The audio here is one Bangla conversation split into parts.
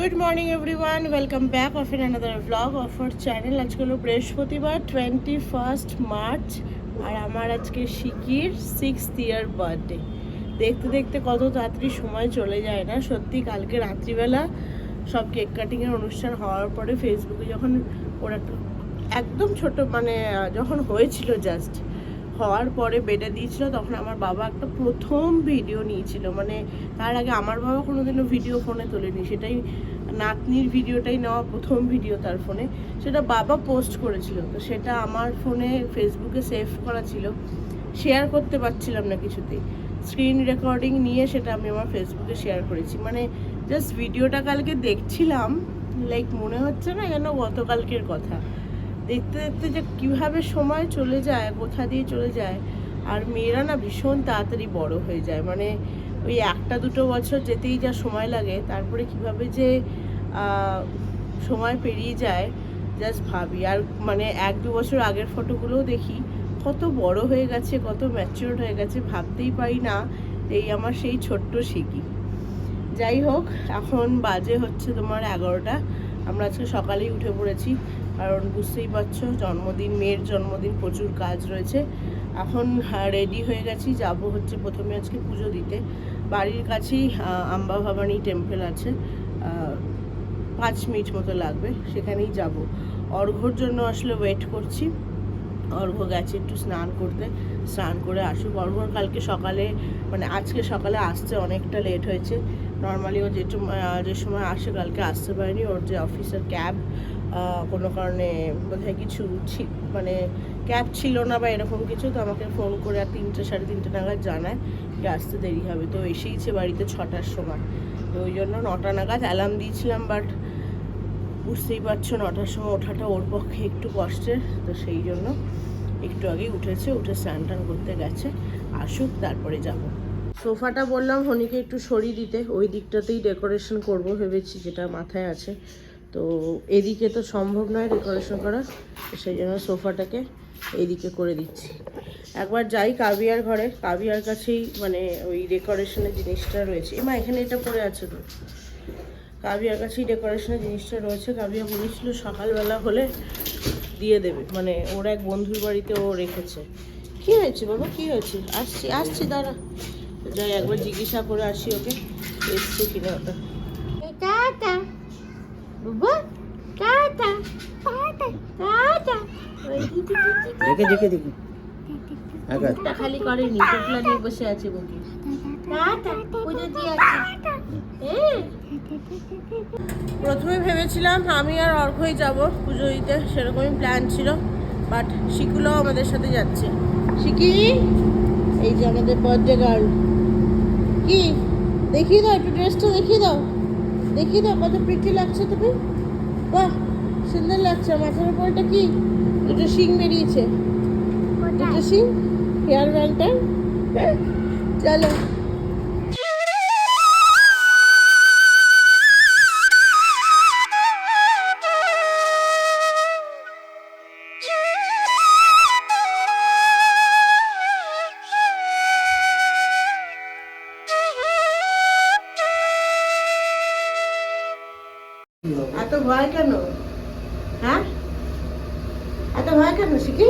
Good morning everyone welcome back of in another blog of our channel আজকে হলো বৃহস্পতিবার টোয়েন্টি ফার্স্ট মার্চ আর আমার আজকে শিকির সিক্স ইয়ার বার্থডে দেখতে দেখতে কত তাড়াতাড়ি সময় চলে যায় না? সত্যি কালকে রাত্রিবেলা সব কেক কাটিংয়ের অনুষ্ঠান হওয়ার পরে ফেসবুকে যখন ওরা একটু- একদম ছোট মানে যখন হয়েছিল জাস্ট হওয়ার পরে বেডে দিয়েছিল, তখন আমার বাবা একটা প্রথম ভিডিও নিয়েছিল। মানে তার আগে আমার বাবা কোনোদিনও ভিডিও ফোনে তোলেনি। সেটাই নাতনির ভিডিওটাই নেওয়া প্রথম ভিডিও তার ফোনে। সেটা বাবা পোস্ট করেছিল, তো সেটা আমার ফোনে ফেসবুকে সেভ করা ছিল। শেয়ার করতে পারছিলাম না কিছুতেই। স্ক্রিন রেকর্ডিং নিয়ে সেটা আমি আমার ফেসবুকে শেয়ার করেছি। মানে জাস্ট ভিডিওটা কালকে দেখছিলাম লাইক মনে হচ্ছে না যেন গতকালকের কথা। দেখতে দেখতে যে কীভাবে সময় চলে যায়, কোথা দিয়ে চলে যায়। আর মেয়েরা না ভীষণ তাড়াতাড়ি বড় হয়ে যায়। মানে ওই একটা দুটো বছর যেতেই যা সময় লাগে, তারপরে কীভাবে যে সময় পেরিয়ে যায় জাস্ট ভাবি। আর মানে এক দু বছর আগের ফটোগুলোও দেখি, কত বড় হয়ে গেছে, কত ম্যাচিওর হয়ে গেছে, ভাবতেই পারি না, এই আমার সেই ছোট্ট শিকি যাই হোক, এখন বাজে হচ্ছে তোমার এগারোটা, আমরা আজকে সকালেই উঠে পড়েছি, কারণ বুঝতেই পারছ, জন্মদিন, মেয়ের জন্মদিন, প্রচুর কাজ রয়েছে। এখন রেডি হয়ে গেছি। যাব হচ্ছে প্রথমে আজকে পুজো দিতে। বাড়ির কাছেই আম্বা ভবানী টেম্পল আছে। পাঁচ মিনিট মতো লাগবে, সেখানেই যাব। অর্ঘর জন্য আসলে ওয়েট করছি। অর্ঘ গেছে একটু স্নান করতে। স্নান করে আসুক। অর্ঘ্যর কালকে সকালে মানে আজকে সকালে আসতে অনেকটা লেট হয়েছে। নর্মালি ও যে যে সময় আসে কালকে আসতে পারেনি। ওর যে অফিসের ক্যাব কোনো কারণে বোধহয় কিছু মানে ক্যাব ছিল না বা এরকম কিছু, তো আমাকে ফোন করে আর তিনটে, সাড়ে তিনটে নাগাদ জানায় যে আসতে দেরি হবে। তো এসেইছে বাড়িতে ছটার সময়। তো ওই জন্য নটা নাগাদ অ্যালার্ম দিয়েছিলাম বাট বুঝতেই পারছ নটার সময় ওঠাটা ওর পক্ষে একটু কষ্টের। তো সেই জন্য একটু আগেই উঠেছে, উঠে স্নান টান করতে গেছে। আসুক, তারপরে যাব। সোফাটা বললাম হনিকে একটু সরিয়ে দিতে। ওই দিকটাতেই ডেকোরেশন করব ভেবেছি, যেটা মাথায় আছে। তো এদিকে তো সম্ভব নয় ডেকোরেশন করা সেই জন্য সোফাটাকে এইদিকে করে দিচ্ছি। একবার যাই কাবিয়ার ঘরে, কাবিয়ার কাছেই মানে ওই ডেকোরেশনের জিনিসটা রয়েছে। এমা, এখানে এটা পড়ে আছে তো। কাবিয়ার কাছেই ডেকোরেশনের জিনিসটা রয়েছে। কাবিয়া বলেছিল সকালবেলা হলে দিয়ে দেবে। মানে ওর এক বন্ধুর বাড়িতে ও রেখেছে। কি হয়েছে বাবা? কি হয়েছে? আসছি আসছি, দাঁড়া। যাই, একবার জিজ্ঞাসা করে আসি ওকে। এসছে কিনা ওটা। বাবা টাটা টাটা টাটা দেখে দেখে দেখি। খালি করেনি নিয়ে বসে আছে বুকে টাটা পুজো দিয়ে আসি। প্রথমে ভেবেছিলাম আমি আর অর্ঘই যাব পুজো দিতে সেরকমই প্ল্যান ছিল বাট শিকুলাও আমাদের সাথে যাচ্ছে। শিকি? এই যে আমাদের বার্থডে গার্ল। কি? দেখিয়ে দাও একটু ড্রেসটা দেখিয়ে দাও। দেখিয়ে তো কত প্রিটি লাগছে তুমি বাহ সুন্দর লাগছে। মাথার উপরটা কি? দুটো শিং বেরিয়েছে। দুটো শিং? হেয়ার ব্যান্ডটা? চলো। এত ভয় কেন? হ্যাঁ? এত ভয় কেন শিখি?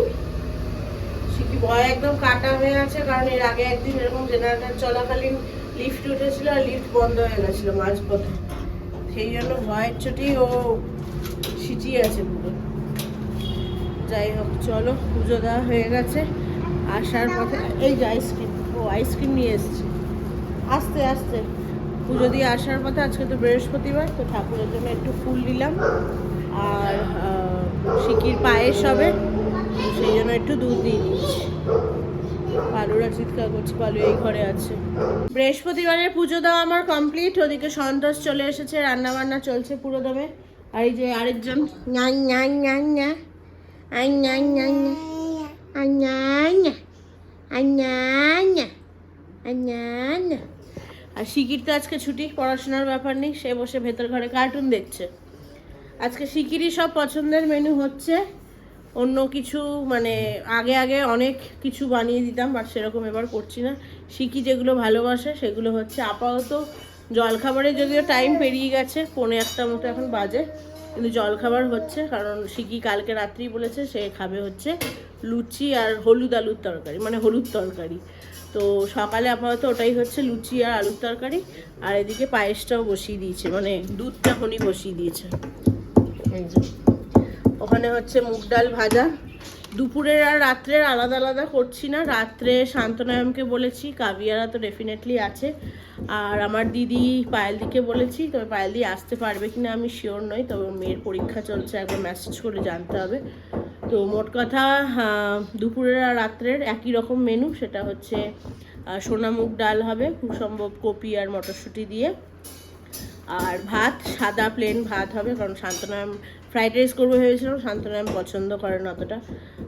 শিখি ভয় একদম কাটা হয়ে আছে কারণ এর আগে একদিন এরকম জেনারেটার চলাকালীন লিফট উঠেছিল আর লিফট বন্ধ হয়ে গেছিল মাঝপথে। সেই জন্য ভয়ের চোটেই ও সিটিয়ে আছে পুরো। যাই হোক চলো পুজো দেওয়া হয়ে গেছে। আসার পথে এই যে আইসক্রিম ও আইসক্রিম নিয়ে এসছে। আস্তে আস্তে। পুজো দিয়ে আসার পথে আজকে তো বৃহস্পতিবার, তো ঠাকুরের জন্য একটু ফুল দিলাম আর শিকির পায়েস হবে সেই জন্য একটু দুধ দিয়ে দিচ্ছি পালুরা চিৎকার করছে, পালু এই ঘরে আছে। বৃহস্পতিবারের পুজো দেওয়া আমার কমপ্লিট ওদিকে সন্তোষ চলে এসেছে রান্না বান্না চলছে পুরো দমে। আর এই যে আরেকজন, ন্যাং ন্যাং ন্যাং ন্যাং। আই আই আই আই আর শিকির তো আজকে ছুটি, পড়াশোনার ব্যাপার নেই, সে বসে ভেতর ঘরে কার্টুন দেখছে। আজকে শিকিরই সব পছন্দের মেনু হচ্ছে। অন্য কিছু মানে আগে আগে অনেক কিছু বানিয়ে দিতাম বাট সেরকম এবার করছি না। শিকি যেগুলো ভালোবাসে, সেগুলো হচ্ছে আপাতত জলখাবারে যদিও টাইম পেরিয়ে গেছে, পৌনে একটা মতো এখন বাজে, কিন্তু জলখাবার হচ্ছে, কারণ শিকি কালকে রাত্রি বলেছে, সে খাবে হচ্ছে লুচি আর হলুদ আলুর তরকারি মানে হলুদ তরকারি। তো সকালে আপাতত ওটাই হচ্ছে লুচি আর আলুর তরকারি আর এদিকে পায়েসটাও বসিয়ে দিয়েছে মানে দুধটা খনি বসিয়ে দিয়েছে। ওখানে হচ্ছে মুগ ডাল ভাজা। দুপুরের আর রাত্রের আলাদা আলাদা করছি না রাত্রে শান্তনায়মকে বলেছি কাবিয়ারা তো ডেফিনেটলি আছে। আর আমার দিদি পায়েলদিকে বলেছি তবে পায়েল পায়েলদি আসতে পারবে কিনা আমি শিওর নই তবে মেয়ের পরীক্ষা চলছে একবার মেসেজ করে জানতে হবে। তো মোট কথা দুপুরের আর রাত্রের একই রকম মেনু সেটা হচ্ছে আহ, সোনা মুগ ডাল হবে খুব সম্ভব কপি আর মটরশুঁটি দিয়ে। আর ভাত সাদা প্লেন ভাত হবে কারণ শান্তনাম ফ্রাইড রাইস করব ভেবেছিলাম শান্তনাম পছন্দ করে না অতটা।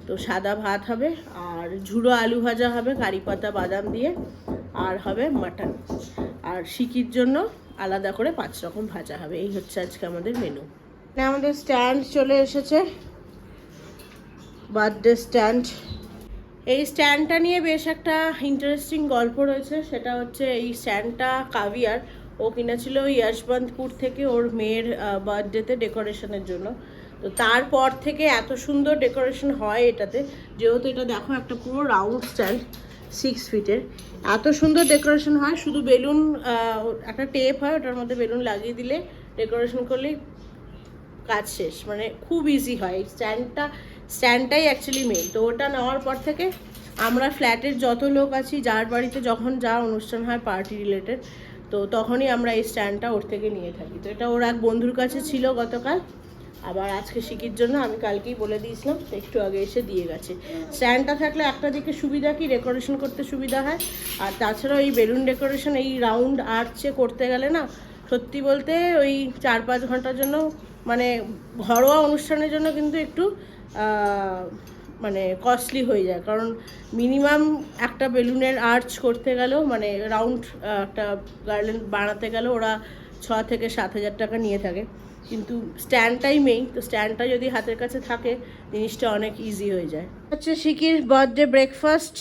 তো সাদা ভাত হবে আর ঝুড়ো আলু ভাজা হবে কারি পাতা বাদাম দিয়ে আর হবে মাটন। আর শিকির জন্য আলাদা করে পাঁচ রকম ভাজা হবে এই হচ্ছে আজকে আমাদের মেনু আমাদের স্ট্যান্ড চলে এসেছে। বার্থডে স্ট্যান্ড এই স্ট্যান্ডটা নিয়ে বেশ একটা ইন্টারেস্টিং গল্প রয়েছে। সেটা হচ্ছে এই স্ট্যান্ডটা কাভিয়ার। ও কিনেছিল ইয়াশবন্তপুর থেকে ওর মেয়ের বার্থডেতে ডেকোরেশনের জন্য। তো তারপর থেকে এত সুন্দর ডেকোরেশন হয় এটাতে। যেহেতু এটা দেখো একটা পুরো রাউন্ড স্ট্যান্ড সিক্স ফিটের এত সুন্দর ডেকোরেশন হয়। শুধু বেলুন একটা টেপ হয়, ওটার মধ্যে বেলুন লাগিয়ে দিলে ডেকোরেশন করলেই কাজ শেষ। মানে খুব ইজি হয়। এই স্ট্যান্ডটা স্ট্যান্ডটাই অ্যাকচুয়ালি মেন তো ওটা নেওয়ার পর থেকে আমরা ফ্ল্যাটের যত লোক আছি, যার বাড়িতে যখন যা অনুষ্ঠান হয় পার্টি রিলেটেড তো তখনই আমরা এই স্ট্যান্ডটা ওর থেকে নিয়ে থাকি। তো এটা ওর এক বন্ধুর কাছে ছিল গতকাল। আবার আজকে শিকির জন্য আমি কালকেই বলে দিয়েছিলাম একটু আগে এসে দিয়ে গেছে। স্ট্যান্ডটা থাকলে একটা দিকে সুবিধা কি ডেকোরেশন করতে সুবিধা হয়? আর তাছাড়াও এই বেলুন ডেকোরেশন এই রাউন্ড আর্চে করতে গেলে না, সত্যি বলতে ওই চার পাঁচ ঘণ্টার জন্য মানে ঘরোয়া অনুষ্ঠানের জন্য কিন্তু একটু মানে কস্টলি হয়ে যায়। কারণ মিনিমাম একটা বেলুনের আর্চ করতে গেলেও মানে রাউন্ড একটা গার্ডেন বানাতে গেলে ওরা ছ থেকে সাত হাজার টাকা নিয়ে থাকে। কিন্তু স্ট্যান্ডটাই মেইন তো স্ট্যান্ডটা যদি হাতের কাছে থাকে জিনিসটা অনেক ইজি হয়ে যায়। হচ্ছে শিকির বার্থডে ব্রেকফাস্ট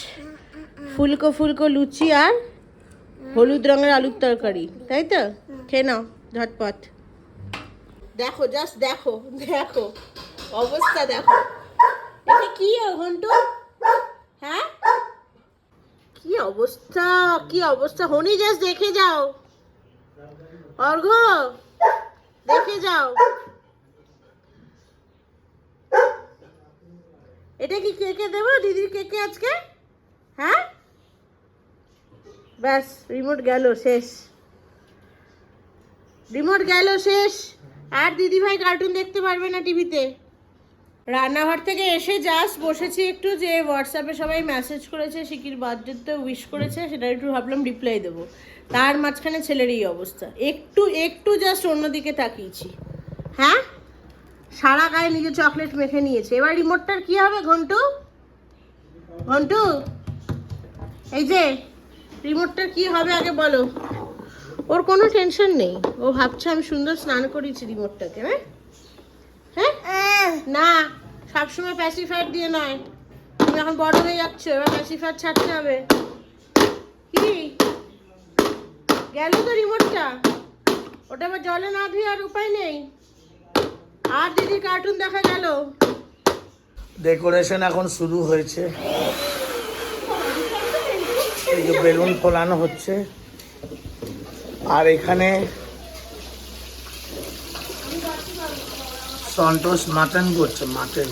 ফুলকো ফুলকো লুচি আর হলুদ রঙের আলুর তরকারি। তাই তো? খেয়ে নাও ঝটপট। দেখো জাস্ট দেখো দেখো। অবস্থা দেখো। এটা কি ঘন্টু? হ্যাঁ? কি অবস্থা কি অবস্থা? হনি জাস্ট দেখে যাও। অর্ঘ, দেখে যাও। এটা কি কেকে দেবো? দিদির কেকে আজকে? হ্যাঁ? ব্যাস রিমোট গেল, শেষ। রিমোট গেল, শেষ। আর দিদি ভাই কার্টুন দেখতে পারবে না টিভিতে। রান্নাঘর থেকে এসে জাস্ট বসেছি একটু যে হোয়াটসঅ্যাপে সবাই মেসেজ করেছে শিকির বার্থডেতে উইশ করেছে, সেটা একটু ভাবলাম রিপ্লাই দেবো। তার মাঝখানে ছেলের এই অবস্থা। একটু একটু জাস্ট অন্যদিকে তাকিয়েছি। হ্যাঁ? সারা গায়ে নিজে চকলেট মেখে নিয়েছে। এবার রিমোটটার কি হবে ঘন্টু? ঘন্টু? এই যে রিমোটটার কি হবে আগে বলো। ওর কোনো টেনশন নেই। ও ভাবছে আমি সুন্দর স্নান করিয়েছি রিমোটটাকে হ্যাঁ? হ্যাঁ? না, সবসময় প্যাসিফায়ার দিয়ে নয়। তুমি এখন বড় হয়ে যাচ্ছ, এবার প্যাসিফায়ার ছাড়তে হবে। কি? গেল তো রিমোটটা। ওটা আবার জলে না ধুয়ে আর উপায় নেই। আর দিদি কার্টুন দেখা গেল। ডেকোরেশন এখন শুরু হয়েছে। এই যে বেলুন ফোলানো হচ্ছে। আর এখানে সন্তোষ মাটন করছে মাটন।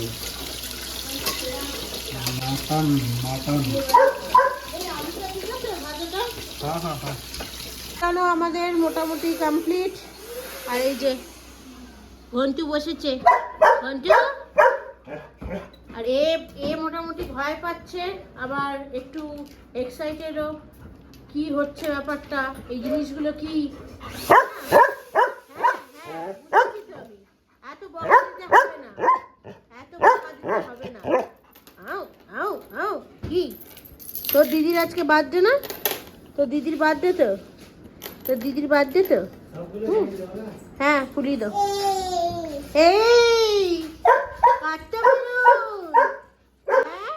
Mutton mutton. হ্যাঁ হ্যাঁ হ্যাঁ কেন আমাদের মোটামুটি কমপ্লিট আর এই যে ঘন্টু বসেছে। ঘন্টু? আর এ এ মোটামুটি ভয় পাচ্ছে আবার একটু এক্সাইটেডও কি হচ্ছে ব্যাপারটা? এই জিনিসগুলো কি? বুঝেছি তো আমি। এত বকা দিতে হবে না। এত বকা দিতে হবে না। আও আও আও কি? তোর দিদির আজকে বার্থডে না? তোর দিদির বার্থডে তো? তোর দিদির বার্থডে তো? হ্যাঁ ফুলিয়ে দাও। এই কাটটা বেলুন হ্যাঁ?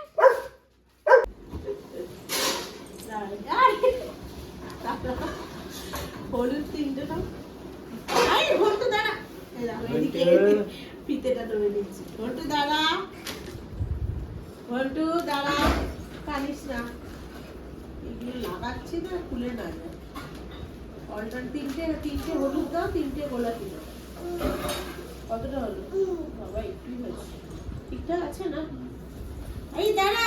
হলুদ তিনটে দাও আই ঘন্টু দাঁড়া এই দাও, এদিকে ফিতেটা ধরে দিচ্ছি ঘন্টু দাঁড়া ঘন্টু দাঁড়া কানিস না এগুলো লাগাচ্ছি না খুলে না যায় অল্টার তিনটে তিনটে হলুদ দাও তিনটে কতটা হলো? বাবা একটুই হয়েছে। ঠিকঠাক আছে না? এই দাঁড়া।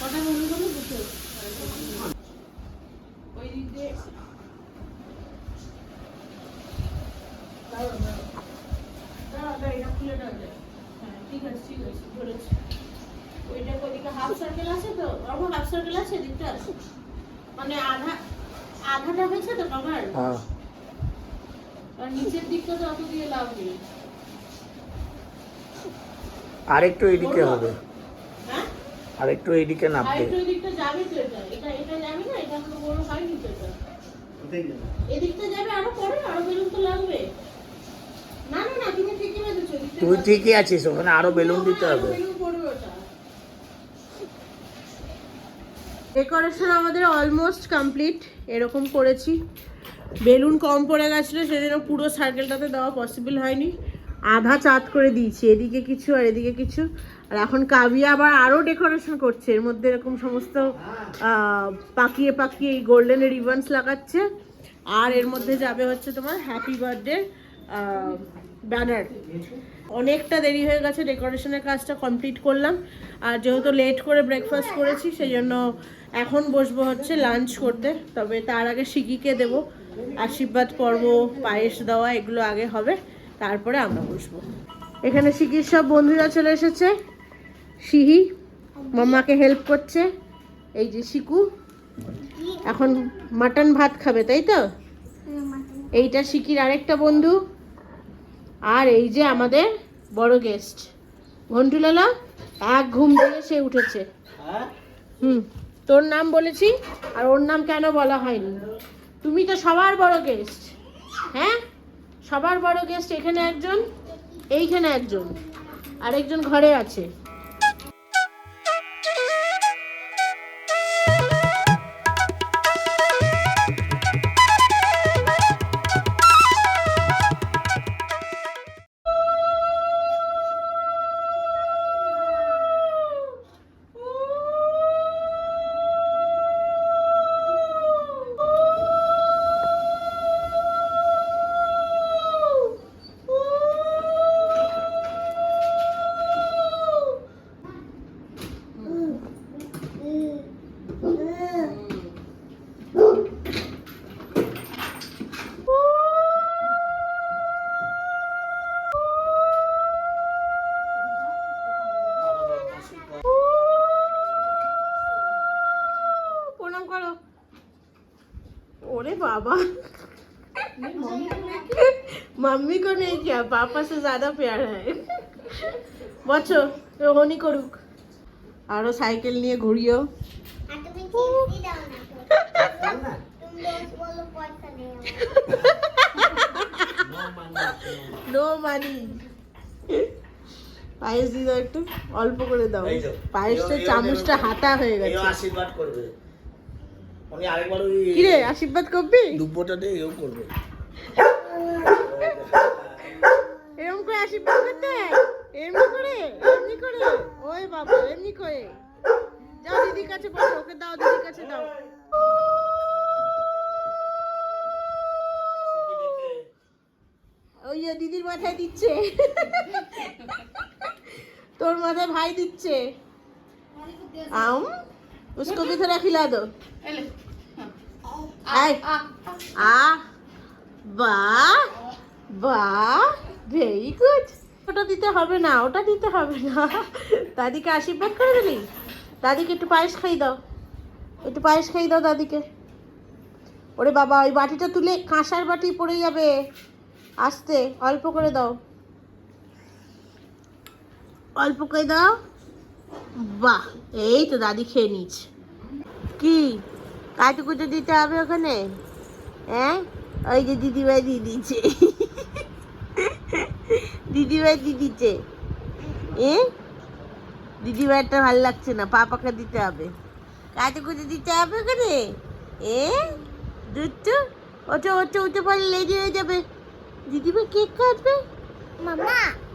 কটা হলুদ হলো দুটো ওই দিক খুলে ঠিক আছে, ঠিক আছে, ধরেছি। ওইটা ওইদিকে হাফ সার্কেল আছে তো বাবু হাফ সার্কেল আছে এদিকটা আছে মানে আধা আধাটা হয়েছে তো কভার হ্যাঁ। আর নিচের দিকটা তো অত দিয়ে লাভ নেই। আর একটু এদিকে হবে। হ্যাঁ? আর একটু নামবে একটু এদিকটা যাবে তো এটা? এটা এটা যাবে না? এটা এখনও বড় হয়নি তো এটা? এদিকটা যাবে আরও পরে? আরও বেলুন তো লাগবে। না না না তুমি ঠিকই বেঁধেছো তুই ঠিকই আছিস ওখানে আরও বেলুন দিতে হবে বেলুন পড়বে ওটা ডেকোরেশন আমাদের অলমোস্ট কমপ্লিট এরকম করেছি। বেলুন কম পড়ে গেছিল, সেজন্য পুরো সার্কেলটাতে দেওয়া পসিবল হয়নি। আধা চাঁদ করে দিয়েছি, এদিকে কিছু আর এদিকে কিছু। আর এখন কাবিয়া আবার আরও ডেকোরেশন করছে, এর মধ্যে এরকম সমস্ত পাকিয়ে পাকিয়ে এই গোল্ডেন রিবনস লাগাচ্ছে। আর এর মধ্যে যাবে হচ্ছে তোমার হ্যাপি বার্থডে ব্যানার অনেকটা দেরি হয়ে গেছে ডেকোরেশনের কাজটা কমপ্লিট করলাম। আর যেহেতু লেট করে ব্রেকফাস্ট করেছি সেই জন্য এখন বসবো হচ্ছে লাঞ্চ করতে তবে তার আগে শিকিকে দেবো। আশীর্বাদ পর্ব পায়েস দেওয়া এগুলো আগে হবে তারপরে আমরা বসবো। এখানে শিকির সব বন্ধুরা চলে এসেছে। সিহি মাম্মাকে হেল্প করছে এই যে শিকু। এখন মাটন ভাত খাবে তাই তো? এইটা শিকির আরেকটা বন্ধু। আর এই যে আমাদের বড় গেস্ট ঘন্টুলালা এক ঘুম দিয়ে সে উঠেছে। হুম। তোর নাম বলেছি আর ওর নাম কেন বলা হয়নি? তুমি তো সবার বড় গেস্ট হ্যাঁ? সবার বড় গেস্ট এখানে একজন, এইখানে একজন, আরেকজন ঘরে আছে। बाबा मम्मी को नहीं किया पापा से ज्यादा प्यार है বছো রোহনি করুক আরো সাইকেল নিয়ে ঘুরিও আর তুমি চিপসই দাও না তুমি রোজ বলো পয়সা নেই আমার। নো মানি পায়েস দিয়ে দাও একটু অল্প করে দাও এই যে, পায়েসটা এও- এও চামচটা দেবে। হাতা হয়ে এও গেছে আশীর্বাদ করবে উনি আরেকবার ওই কিরে আশীর্বাদ করবি? দুব্বটা দিয়ে এও করবে। এরকম করে আশীর্বাদ করতে? এমনি করে এমনি করে? ওই বাবা এমনি করে। যাও দিদির কাছে বসো ওকে দাও দিদির কাছে দাও। ওই দিদির মাথায় দিচ্ছে। তোর মাথায় ভাই দিচ্ছে। আম? उसको भी थोड़ा खिला दो आए आ বাহ বাহ ভেরি গুড ওটা দিতে হবে না ওটা দিতে হবে না দাদিকে আশীর্বাদ করে দিলি দাদিকে একটু পায়েস খাই দাও একটু পায়েস খাই দাও দাদিকে ওরে বাবা ওই বাটিটা তুলে কাঁসার বাটি পড়ে যাবে আস্তে অল্প করে দাও অল্প করে দাও বাহ এই তো দাদি খেয়ে নিচ্ছে। কি? কাটুকুটো দিতে হবে ওখানে? হ্যাঁ? ওই যে দিদিভাই দিয়ে দিচ্ছে। দিদিভাই দিয়ে দিচ্ছে। এ? দিদিভাইটা ভালো লাগছে না পাপাকে দিতে হবে। কাটুকুটো দিতে হবে ওখানে? এ? দুধু ওটা ওটা ওটা পরে লেগে হয়ে যাবে। দিদিভাই কেক কাটবে? মামা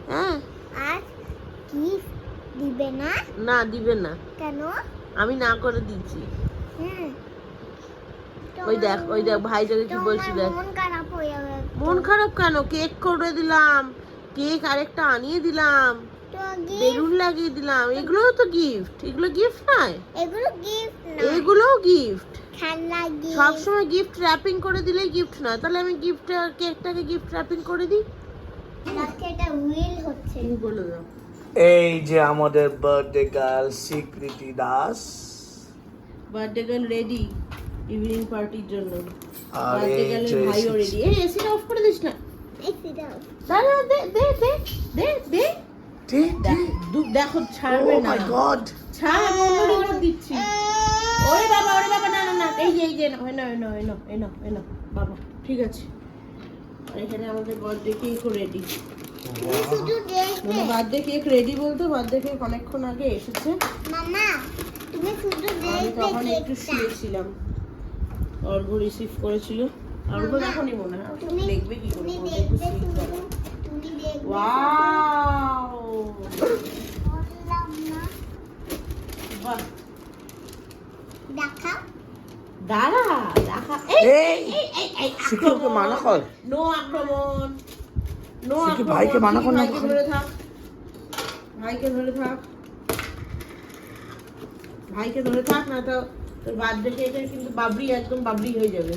হ্যাঁ। আজ কি দিবে না? না দিবে না। কেন? আমি না করে দিচ্ছি। হুম ওই দেখ ওই দেখ ভাই তোকে কি বলছি দেখ। মন খারাপ হয়ে মন কেন? কেক করে দিলাম। কেক আরেকটা আনিয়ে দিলাম। বেলুন লাগিয়ে দিলাম। এগুলোও তো গিফট এগুলো গিফট নয়? এগুলো গিফট না। এগুলোও গিফট খেলনা গিফট সবসময় গিফট র্যাপিং করে দিলেই গিফট নয়। তাহলে আমি গিফট কেকটাকে গিফট র্যাপিং করে দিই? এটা হুইল হচ্ছে। বলে দাও। এই যে আমাদের birthday girl Swikriti Das birthday girl ready evening পার্টির জন্য। আর বার্থডে এই গার্লের যে ভাইও রেডি এই এসিটা অফ করে দিস না। দাঁড়া দে দে দে দে দে। ঠিক দেখো ছাড়বে না। গড ছাড় দিচ্ছি। ওরে বাবা ওরে বাবা না না না এই এই যে না বাবা ঠিক আছে। আর এখানে আমাদের বার্থডে কেক রেডি মানে বার্থডে কেক রেডি বলতে? বার্থডে কেক অনেকক্ষণ আগে এসেছে। মামা তুমি শুধু আমি তখন একটু শুয়েছিলাম। অর্ঘ রিসিভ করেছিল। অর্ঘ দেখনি মনে হয়। দেখবে কি করে দেখবে তুমি দেখবে ওয়াও! বাহ দাঁড়া দেখা। এই! শিখুকে মানা কর। নো আক্রমণ। নো ভাইকে মানা কর না, ধরে থাক। ভাইকে ধরে থাক। ভাইকে ধরে থাক না তো তোর বার্থডে কেকের কিন্তু বাবরি একদম বাবরি হয়ে যাবে।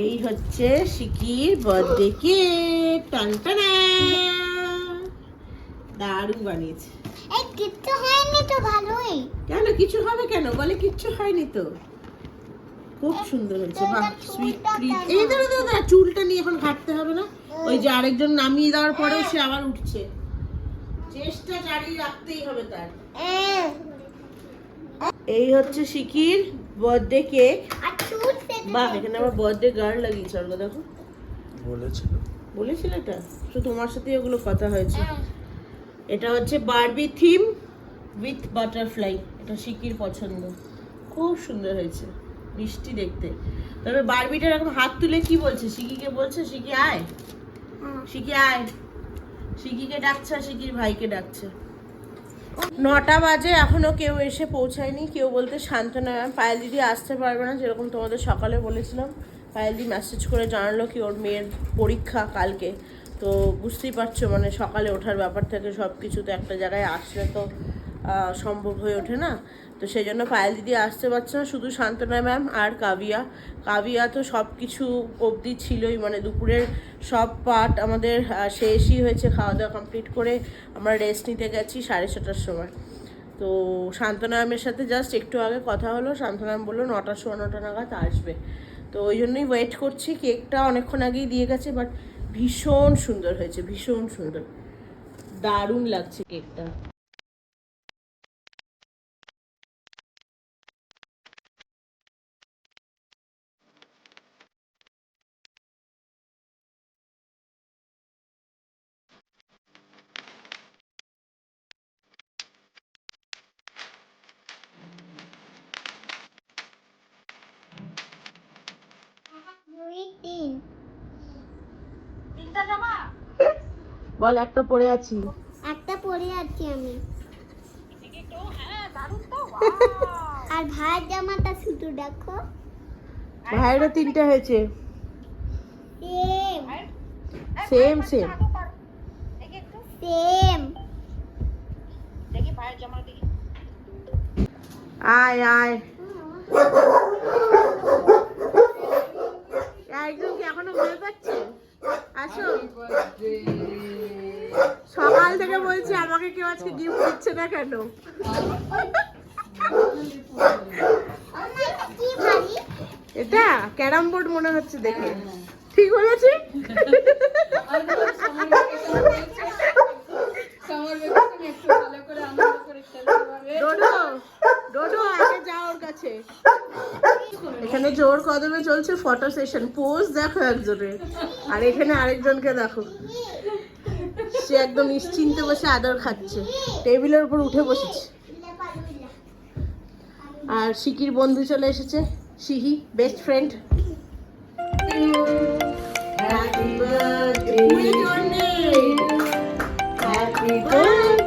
এই হচ্ছে শিকির বার্থডে কেক। টান টানা দারুণ বানিয়েছে। এই কিচ্ছু হয়নি তো ভালোই। কেন? কিছু হবে কেন? বলে কিচ্ছু হয়নি তো। খুব সুন্দর হয়েছে বাহ সুইট এই দাঁড়া দাঁড়া দাঁড়া, চুলটা নিয়ে এখন ঘাটতে হবে না। ওই যে আরেকজন নামিয়ে দেওয়ার পরেও সে আবার উঠছে। চেষ্টা জারি রাখতেই হবে তার। এই হচ্ছে শিকির বার্থডে কেক আর চুল সেটা বাহ এখানে আবার বার্থডে গার্ল লাগিয়েছে অর্গ দেখো। বলেছিল। বলেছিল এটা? তো তোমার সাথে ওগুলো কথা হয়েছে। এটা হচ্ছে বারবি থিম উইথ বাটারফ্লাই এটা শিকির পছন্দ। খুব সুন্দর হয়েছে মিষ্টি দেখতে। তবে বারবিটা এরকম হাত তুলে কি বলছে? শিকিকে বলছে শিকি আয়। শিকি আয়। শিকিকে ডাকছে শিকির ভাইকে ডাকছে। নটা বাজে, এখনও কেউ এসে পৌঁছায়নি। কেউ বলতে শান্তনা ম্যাম পায়েল দিদি আসতে পারবে না, যেরকম তোমাদের সকালে বলেছিলাম। পায়েল দিদি মেসেজ করে জানালো কি ওর মেয়ের পরীক্ষা কালকে। তো বুঝতেই পারছ মানে সকালে ওঠার ব্যাপার থেকে সব কিছু তো একটা জায়গায় আসলে তো সম্ভব হয়ে ওঠে না। তো সেই জন্য পায়েল দিদি আসতে পারছে না, শুধু শান্তনা ম্যাম আর কাবিয়া কাবিয়া তো সব কিছু অবধি ছিলই মানে দুপুরের সব পার্ট আমাদের শেষই হয়েছে খাওয়া দাওয়া কমপ্লিট করে আমরা রেস্ট নিতে গেছি সাড়ে ছটার সময়। তো শান্তনা ম্যামের সাথে জাস্ট একটু আগে কথা হলো, শান্তনা ম্যাম বলল নটা সোয়া নটা নাগাদ আসবে। তো ওই জন্যই ওয়েট করছি, কেকটা অনেকক্ষণ আগেই দিয়ে গেছে বাট ভীষণ সুন্দর হয়েছে, ভীষণ সুন্দর। দারুণ লাগছে কেকটা। বল একটা পড়ে আছি। একটা পরে আছি আমি। আর ভাইয়ের জামাটা শুধু দেখো। ভাইয়েরও তিনটে হয়েছে। সেম সেম সেম সেম আয় আয়। একজন কি এখনও ভয় পাচ্ছে? আসো সকাল থেকে বলছি আমাকে কেউ আজকে গিফট দিচ্ছে না কেন? এটা ক্যারাম বোর্ড মনে হচ্ছে দেখে। ঠিক বলেছি? এখানে জোর কদমে চলছে ফটো সেশন। পোজ দেখো একজনের। আর এখানে আরেকজনকে দেখো। সে একদম নিশ্চিন্তে বসে আদর খাচ্ছে। টেবিলের উপর উঠে বসেছে। আর সিকির বন্ধু চলে এসেছে সিহি best friend happy birthday happy birthday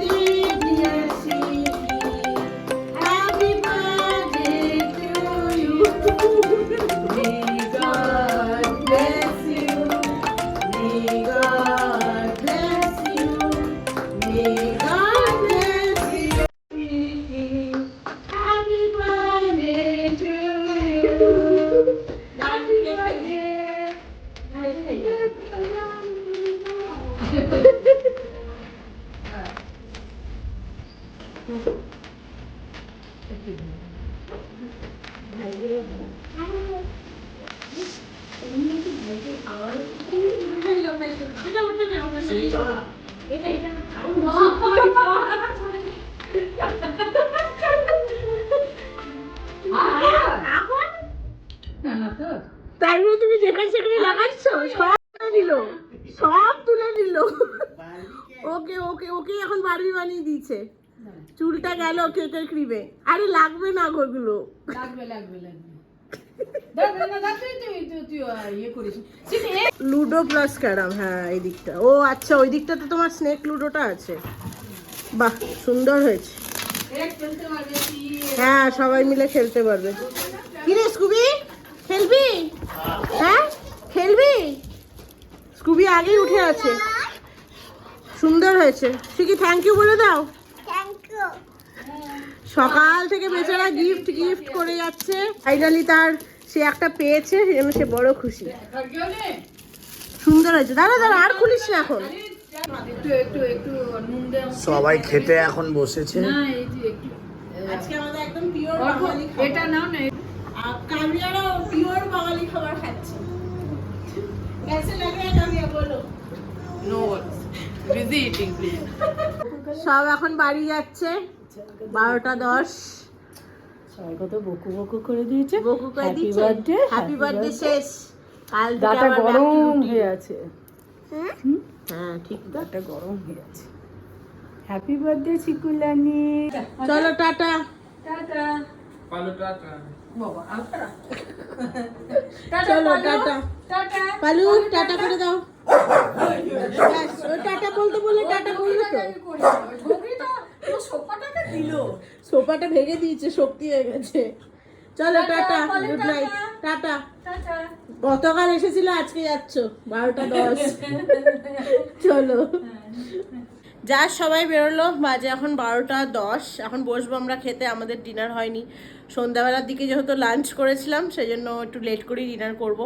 okay okay এখন বারবি বানিয়ে দিয়েছে। চুলটা গেল কেকের ক্রিমে। আরে লাগবে না গো ওগুলো লাগবে লাগবে লুডো প্লাস ক্যারাম হ্যাঁ এই দিকটা। ও আচ্ছা ওই দিকটাতে তোমার স্নেক লুডোটা আছে। বাহ সুন্দর হয়েছে। হ্যাঁ সবাই মিলে খেলতে পারবে। কি রে স্কুবি? খেলবি? হ্যাঁ? খেলবি? স্কুবি আগেই উঠে আছে। সুন্দর হয়েছে তুই কি থ্যাংক ইউ বলে দাও থ্যাংক ইউ সকাল থেকে বেচারা গিফট গিফট করে যাচ্ছে ফাইনালি তার সে একটা পেয়েছে সেজন্য সে বড় খুশি আর কি হলে সুন্দর হয়েছে দাঁড়া দাঁড়া আর খুলিস না এখন একটু একটু একটু নুন দে আমাকে। সবাই খেতে এখন বসেছে না এই যে একটু আজকে আমাদের একদম পিওর অল্প এটা নাও না কামিয়ারাও পিওর বাঙালি খাবার খাচ্ছে कैसे लग रहा है कामिया बोलो নো বিজি ইটিং সব এখন বাড়ি যাচ্ছে। বারোটা দশ। সবাই কত বকু বকু করে দিয়েছে। বকু করে Happy হ্যাপি বার্থডে শেষ। কাল দাটা আবার back to গরম হয়ে আছে। হ্যাঁ? ঠিক। দাটা গরম হয়ে আছে। হ্যাপি বার্থডে চিকুলানি চলো টাটা। টাটা। বাবা আলতারা চলো টাটা। টাটা। পালু টাটা করে দাও ব্যাস, ও টাটা বলতে বলে টাটা বলল তো বকরিটা ও সোফাটাকে দিল সোফাটা ভেঙে দিয়েছে শক্তি হয়ে গেছে। চলো টাটা, গুড নাইট টাটা। টাটা। গতকাল এসেছিল আজকে যাচ্ছ। বারোটা দশ। চলো। যা সবাই বেরোলো। বাজে এখন বারোটা দশ। এখন বসবো আমরা খেতে আমাদের ডিনার হয়নি। সন্ধ্যাবেলার দিকে যেহেতু লাঞ্চ করেছিলাম সেই জন্য একটু লেট করেই ডিনার করব।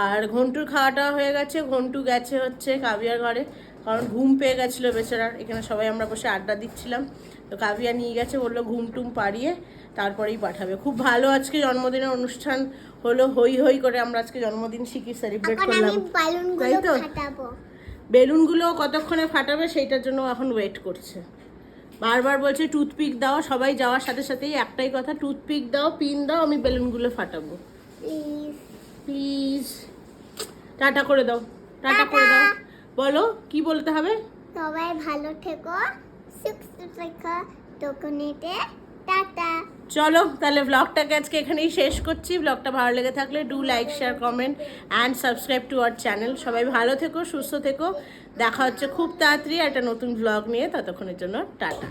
আর ঘন্টুর খাওয়াটা হয়ে গেছে। ঘন্টু গেছে হচ্ছে কাবিয়ার ঘরে কারণ ঘুম পেয়ে গেছিল বেচারার। এখানে সবাই আমরা বসে আড্ডা দিচ্ছিলাম। তো কাবিয়া নিয়ে গেছে বলল ঘুম টুম পাড়িয়ে তারপরেই পাঠাবে। খুব ভালো আজকে জন্মদিনের অনুষ্ঠান হলো হই হই করে আমরা আজকে জন্মদিন শিখি সেলিব্রেট করলাম। তাই তো? বেলুনগুলো কতক্ষণে ফাটাবে সেইটার জন্য এখন ওয়েট করছে। বারবার বলছে টুথপিক দাও সবাই যাওয়ার সাথে সাথেই একটাই কথা টুথপিক দাও পিন দাও আমি বেলুনগুলো ফাটাবো। প্লিজ টাটা করে দাও টাটা। করে দাও। বলো কি বলতে হবে? সবাই ভালো থেকো। চলো তাহলে ব্লগটাকে আজকে এখানেই শেষ করছি। ব্লগটা ভালো লেগে থাকলে do like share comment and subscribe to our channel সবাই ভালো থেকো সুস্থ থেকো। দেখা হচ্ছে খুব তাড়াতাড়ি একটা নতুন ব্লগ নিয়ে। ততক্ষণের জন্য টাটা।